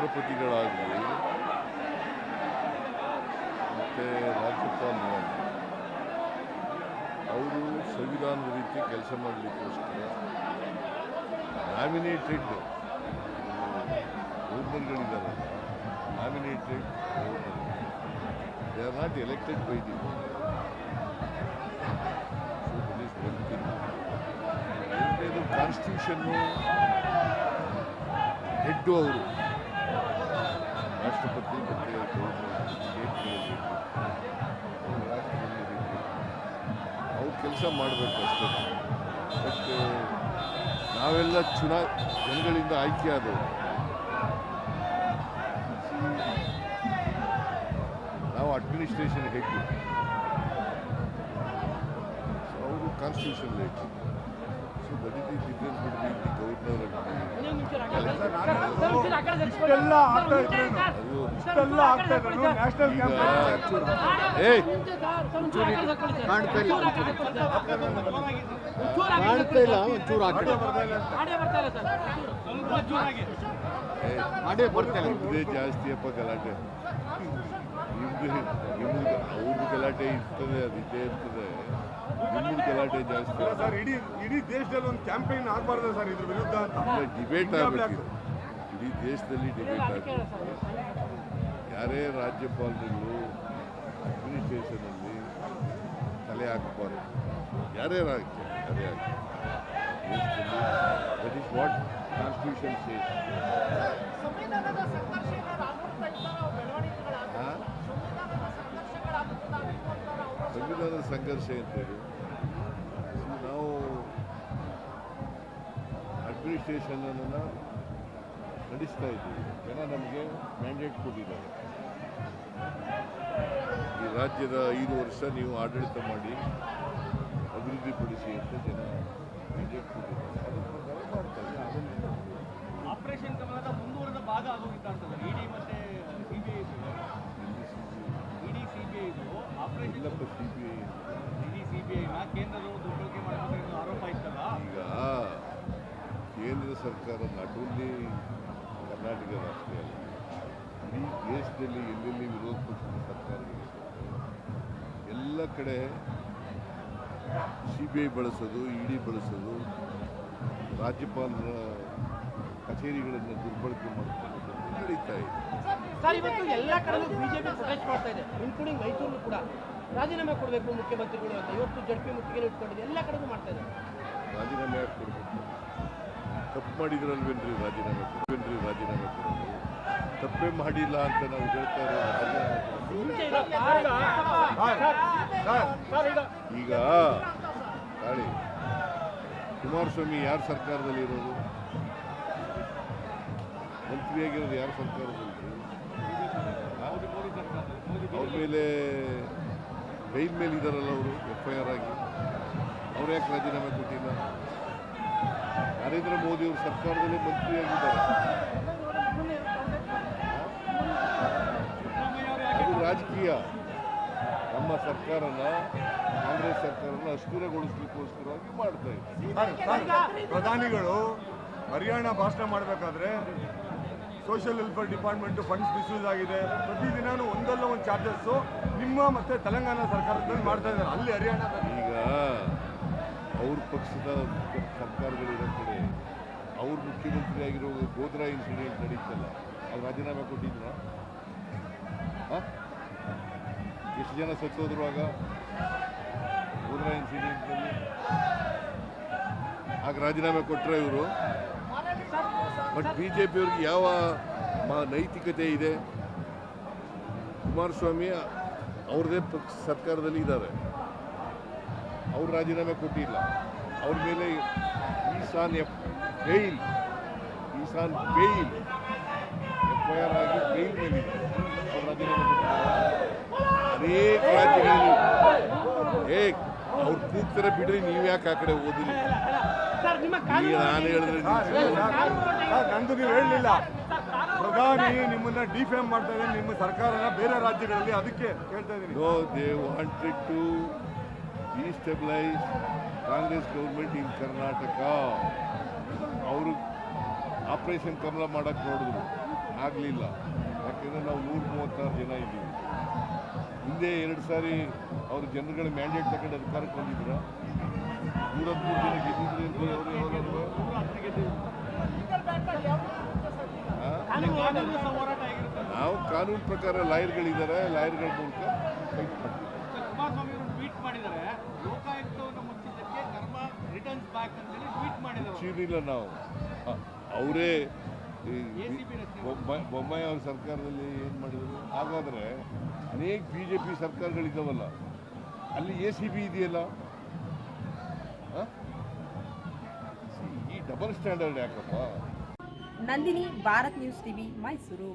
ರಾಷ್ಟ್ರಪತಿಗಳಾಗಲಿ, ಮತ್ತು ರಾಜ್ಯಪಾಲ ಅವರು ಸಂವಿಧಾನದ ರೀತಿ ಕೆಲಸ ಮಾಡಲಿಕ್ಕೋಸ್ಕರ nominated ಗೌರ್ಮೆಂಟ್ಗಳಿದ್ದಾರೆ. Nominated governor they are not elected by the constitution head ಅವರು. ರಾಷ್ಟ್ರಪತಿ ಮತ್ತು ಗವರ್ನರ್ ಸ್ಟೇಟ್ಗಳಲ್ಲಿ ರಾಷ್ಟ್ರದಲ್ಲಿ ಅವ್ರು ಕೆಲಸ ಮಾಡಬೇಕು ಅಷ್ಟೇ. ಬಟ್ ನಾವೆಲ್ಲ ಚುನಾ, ಜನಗಳಿಂದ ಆಯ್ಕೆ ಆದವರು ನಾವು ಅಡ್ಮಿನಿಸ್ಟ್ರೇಷನ್ ಹೆಡ್ ಅವರು ಕಾನ್ಸ್ಟಿಟ್ಯೂಷನ್ ಹೆಡ್ ಇಷ್ಟೆಲ್ಲ ಆಗ್ತಾ ಇಷ್ಟೆಲ್ಲ ಆಗ್ತಾ ಇದ್ರು ನ್ಯಾಷನಲ್ ಕಾಣ್ತಾ ಇಲ್ಲ ಒಂಚೂರು ಬರ್ತಾ ಇಲ್ಲ ಜಾಸ್ತಿ ಅಪ್ಪ ಗಲಾಟೆ. ನಿಮ್ದು ನಿಮ್ದು ಅವ್ರದ್ದು ಗಲಾಟೆ ಇರ್ತದೆ ಅದು ಇದೇ ಇರ್ತದೆ. ನಿಮ್ಮದು ಗಲಾಟೆ ಜಾಸ್ತಿ ಸರ್ ಇಡೀ ಇಡೀ ದೇಶದಲ್ಲಿ ಒಂದು ಕ್ಯಾಂಪೇನ್ ಆಗಬಾರ್ದು ಸರ್ ಇದ್ರ ವಿರುದ್ಧ. ಅಂತ ಡಿಬೇಟ್ ಆಗಬೇಕು ಇಡೀ ದೇಶದಲ್ಲಿ ಡಿಬೇಟ್ ಆಗಬೇಕು. ಯಾರೇ ರಾಜ್ಯಪಾಲರು ಅಡ್ಮಿನಿಸ್ಟ್ರೇಷನಲ್ಲಿ ತಲೆ ಹಾಕಬಾರ್ದು. ಯಾರೇ ರಾಜ್ಯ ಯಾರೇ ಆಗಲಿ that is what constitution says ಸಂವಿಧಾನದ ಸಂಘರ್ಷ ಅಂತೇಳಿ ನಾವು ಅಡ್ಮಿನಿಸ್ಟ್ರೇಷನನ್ನು ನಡೆಸ್ತಾ ಇದ್ದೀವಿ. ಜನ ನಮಗೆ ಮ್ಯಾಂಡೇಟ್ ಕೊಟ್ಟಿದ್ದಾರೆ. ಈ ರಾಜ್ಯದ ಐದು ವರ್ಷ ನೀವು ಆಡಳಿತ ಮಾಡಿ ಅಭಿವೃದ್ಧಿಪಡಿಸಿ ಅಂತ ಜನ ಮ್ಯಾಂಡೇಟ್ ಕೊಟ್ಟಿದ್ದಾರೆ. ಆಪರೇಷನ್ ಕಮಲದ ಮುಂದುವರೆದ ಭಾಗ ಆಗೋಗಿತ್ತ ಇಲ್ಲಪ್ಪ ಸಿ ಬಿ ಐ ಈಗ ಕೇಂದ್ರ ಸರ್ಕಾರ ನಾಟ್ ಓನ್ಲಿ ಕರ್ನಾಟಕ ರಾಷ್ಟ್ರ ಅಲ್ಲ. ಇಡೀ ದೇಶದಲ್ಲಿ ಎಲ್ಲೆಲ್ಲಿ ವಿರೋಧ ಪಕ್ಷದ ಸರ್ಕಾರಗಳಿದೆ ಎಲ್ಲ ಕಡೆ ಸಿ ಬಿ ಐ ಬಳಸೋದು ಇಡಿ ಬಳಸೋದು ರಾಜ್ಯಪಾಲರ ಕಚೇರಿಗಳನ್ನು ದುರ್ಬಳಕೆ ಮಾಡಿಕೊಂಡು ನಡೀತಾ ಇದೆ. ರಾಜೀನಾಮೆ ಕೊಡಬೇಕು ಮುಖ್ಯಮಂತ್ರಿಗಳು ಅಂತ ಇವತ್ತು ಜಡ್ಪಿ ಮುತ್ತಿಗೆ ಇಟ್ಕೊಂಡಿದೆ. ಎಲ್ಲ ಕಡೆಗೂ ಮಾಡ್ತಾ ಇದ್ದಾರೆ. ರಾಜೀನಾಮೆ ಕೊಡಬೇಕು. ತಪ್ಪು ಮಾಡಿದ್ರಲ್ವೇನ್ರಿ ರಾಜೀನಾಮೆ ಕೊಡ್ಬೇನ್ರಿ ರಾಜೀನಾಮೆ ಕೊಡೋದು? ತಪ್ಪೇ ಮಾಡಿಲ್ಲ ಅಂತ ನಾವು ಹೇಳ್ತಾ ಇರೋದು ಈಗ ತಾಳಿ ಕುಮಾರಸ್ವಾಮಿ ಯಾರ ಸರ್ಕಾರದಲ್ಲಿ ಇರೋದು? ಮಂತ್ರಿಯಾಗಿರೋದು ಯಾರ ಸರ್ಕಾರದಲ್ಲಿ? ಅವ್ರ ಮೇಲೆ ಬೈಲ್ ಮೇಲೆ ಇದ್ದಾರಲ್ಲ ಅವರು ಎಫ್ ಐ ಆರ್ ಆಗಿ. ಅವ್ರು ಯಾಕೆ ರಾಜೀನಾಮೆ ಕೊಟ್ಟಿಲ್ಲ? ನರೇಂದ್ರ ಮೋದಿ ಅವರು ಸರ್ಕಾರದಲ್ಲೇ ಮಂತ್ರಿಯಾಗಿದ್ದಾರೆ ಅದು ರಾಜಕೀಯ. ನಮ್ಮ ಸರ್ಕಾರನ, ಕಾಂಗ್ರೆಸ್ ಸರ್ಕಾರನ ಅಸ್ಥಿರಗೊಳಿಸ್ಲಿಕ್ಕೋಸ್ಕರವಾಗಿ ಮಾಡ್ತಾ ಇದ್ದಾರೆ. ಪ್ರಧಾನಿಗಳು ಹರಿಯಾಣ ಭಾಷಣ ಮಾಡಬೇಕಾದ್ರೆ social welfare department funds misuse ಆಗಿದೆ. ಪ್ರತಿದಿನಾನು ಒಂದಲ್ಲ ಒಂದು ಚಾರ್ಜಸ್ಸು ನಿಮ್ಮ ಮತ್ತೆ ತೆಲಂಗಾಣ ಸರ್ಕಾರದಲ್ಲಿ ಮಾಡ್ತಾ ಇದ್ದಾರೆ. ಅಲ್ಲಿ ಹರಿಯಾಣದಲ್ಲಿ ಈಗ ಅವ್ರ ಪಕ್ಷದ ಸರ್ಕಾರಗಳು ಕಡೆ ಅವ್ರ ಮುಖ್ಯಮಂತ್ರಿ ಆಗಿರೋ ಗೋದ್ರಾ ಇನ್ಸಿಡೆಂಟ್ ನಡೀತಲ್ಲ, ಅವ್ರು ರಾಜೀನಾಮೆ ಕೊಟ್ಟಿದ್ರ? ಎಷ್ಟು ಜನ ಸತ್ತೋದ್ರು ಆಗ ಗೋದ್ರಾ ಇನ್ಸಿಡೆಂಟ್ನಲ್ಲಿ ಆಗ ರಾಜೀನಾಮೆ ಕೊಟ್ಟರೆ ಇವರು? ಬಟ್ ಬಿ ಜೆ ಪಿಯವ್ರಿಗೆ ಯಾವ ಮ- ನೈತಿಕತೆ ಇದೆ? ಕುಮಾರಸ್ವಾಮಿ, ಅವ್ರದೇ ಪಕ್ಷ ಸರ್ಕಾರದಲ್ಲಿ ಇದ್ದಾರೆ. ಅವ್ರು ರಾಜೀನಾಮೆ ಕೊಟ್ಟಿಲ್ಲ. ಅವ್ರ ಮೇಲೆ ಈಸಾನ್ ಎಫ್ ಬೇಲ್ ಈಸಾನ್ ಬೇಲ್ ಎಫ್ ಐ ಆರ್ ಆಗಿ ಬೇಲ್ ಮೇಲಿದೆ. ಅವ್ರು ರಾಜೀನಾಮೆ ಕೊಟ್ಟಿಲ್ಲ ಅನೇಕ ರಾಜ್ಯಗಳಲ್ಲಿ. ಏ ಕೂಗ್ತಾರೆ ಬಿಡ್ರಿ ನೀವು ಯಾಕೆ ಆ ಕಡೆ ಓದಿಲ್ಲ ಸರ್ ನಿಮ್ಮ ಈಗ ನಾನು ಹೇಳಿದ್ರೆ ನಂದು ನೀವು ಹೇಳಲಿಲ್ಲ. ಪ್ರಧಾನಿ ನಿಮ್ಮನ್ನ ಡಿಫೇಮ್ ಮಾಡ್ತಾ ಇದ್ದಾರೆ ನಿಮ್ಮ ಸರ್ಕಾರನ ಬೇರೆ ರಾಜ್ಯಗಳಲ್ಲಿ ಅದಕ್ಕೆ ಹೇಳ್ತಾ ಇದ್ದೀನಿ. No today Congress government in Karnataka ಅವರು ಆಪರೇಷನ್ ಕಮಲ ಮಾಡೋಕ್ಕೆ ನೋಡಿದ್ರು. ಆಗಲಿಲ್ಲ. ಯಾಕೆಂದರೆ ನಾವು ನೂರ ಮೂವತ್ತಾರು ಜನ ಇದ್ದೀವಿ. ಹಿಂದೆ ಎರಡು ಸಾರಿ ಅವರು ಜನಗಳ ಮ್ಯಾಂಡೇಟ್ ತಗೊಂಡು ಅಧಿಕಾರಕ್ಕೆ ಬಂದಿದ್ರು. ನೂರ ಜನ ಗೆದ್ದಿದ್ರು ಅಂತ ಅವರು ಯಾವಾಗಲೂ ನಾವು ಕಾನೂನು ಪ್ರಕಾರ ಲಾಯರ್ಗಳಿದ್ದಾರೆ ಲಾಯರ್ಗಳ ಮೂಲಕ ಫೈಟ್ ಮಾಡ್ತೀವಿ ಚೀನಿಲ್ಲ ನಾವು. ಅವರೇ ಬೊಮ್ಮಾಯಿ ಅವ್ರ ಸರ್ಕಾರದಲ್ಲಿ ಏನು ಮಾಡಿದ್ರು? ಹಾಗಾದರೆ ಅನೇಕ ಬಿ ಜೆ ಪಿ ಸರ್ಕಾರಗಳಿದ್ದಾವಲ್ಲ. ಅಲ್ಲಿ ಎ ಸಿ ಬಿ ಇದೆಯಲ್ಲ? ಈ ಡಬಲ್ ಸ್ಟ್ಯಾಂಡರ್ಡ್ ಯಾಕಪ್ಪ? Nandini, Bharat news TV, Mysuru.